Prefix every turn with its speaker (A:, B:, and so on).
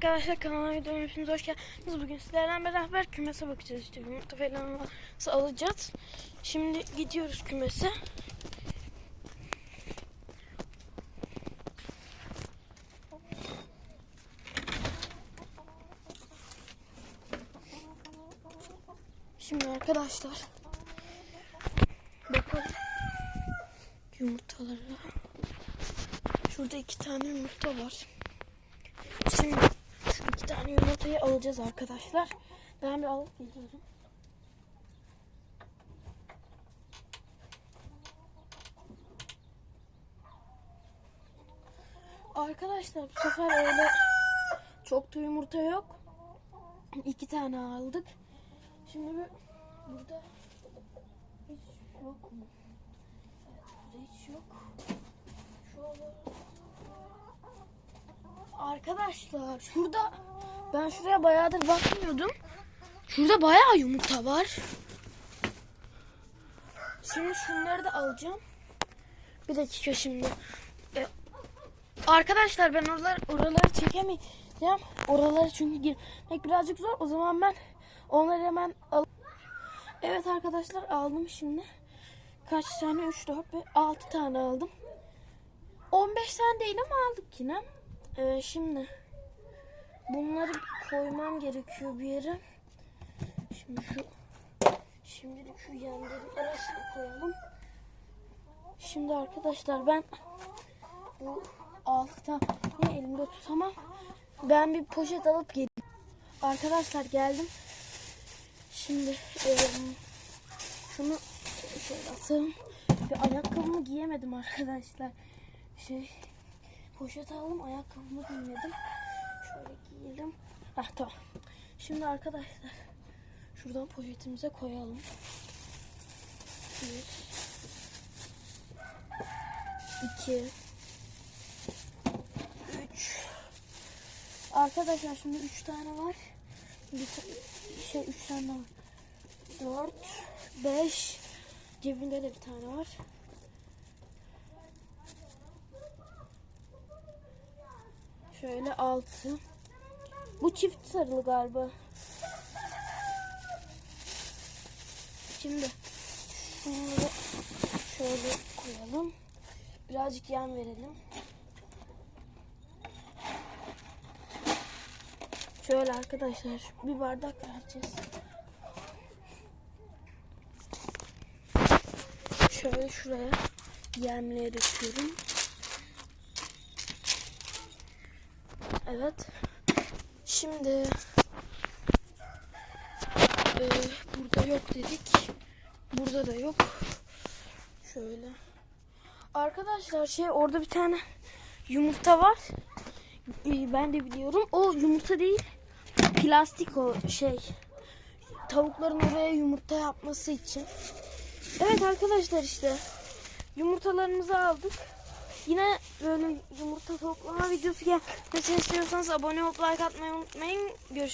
A: arkadaşlar kanalıma videoma hepiniz hoş geldiniz. Bugün sizlerle beraber kümese bakacağız işte yumurta falan varsa alacağız. Şimdi gidiyoruz kümese. Şimdi arkadaşlar bakalım yumurtalara. Şurada iki tane yumurta var. Şimdi iki tane yumurtayı alacağız arkadaşlar. Ben bir alıp geliyorum. Arkadaşlar bu sefer öyle çok da yumurta yok. İki tane aldık. Şimdi bir burada hiç yok mu? Evet, burada hiç yok. Şöyle Arkadaşlar şurada ben şuraya bayağıdır bakmıyordum. Şurada bayağı yumurta var. Şimdi şunları da alacağım. Bir dakika şimdi. Ee, arkadaşlar ben oralar, oraları çekemeyeceğim. Oraları çünkü girmek birazcık zor. O zaman ben onları hemen al. Evet arkadaşlar aldım şimdi. Kaç tane? 3, 4 ve 6 tane aldım. 15 tane değil ama aldık yine. Ee, şimdi bunları koymam gerekiyor bir yere. Şimdi şu şimdilik şu yemlerin arasına koyalım. Şimdi arkadaşlar ben bu alttan yine elimde tutamam. Ben bir poşet alıp geleyim. Arkadaşlar geldim. Şimdi e, şunu şöyle atalım. Bir ayakkabımı giyemedim arkadaşlar. Şey poşet aldım ayakkabımı giymedim. Şöyle giyelim. Ah tamam. Şimdi arkadaşlar şuradan poşetimize koyalım. Bir. iki, Üç. Arkadaşlar şimdi üç tane var. Bir şey üç tane var. Dört. Beş. Cebinde de bir tane var. Şöyle altı. Bu çift sarılı galiba. Şimdi şunları şöyle koyalım. Birazcık yem verelim. Şöyle arkadaşlar bir bardak vereceğiz. Şöyle şuraya yemleri döküyorum. Evet. Şimdi e, burada yok dedik. Burada da yok. Şöyle. Arkadaşlar şey orada bir tane yumurta var. E, ben de biliyorum. O yumurta değil. Plastik o şey. Tavukların oraya yumurta yapması için. Evet arkadaşlar işte yumurtalarımızı aldık. Yine böyle yumurta toplama videosu gelmesini istiyorsanız abone olup like atmayı unutmayın. Görüşürüz.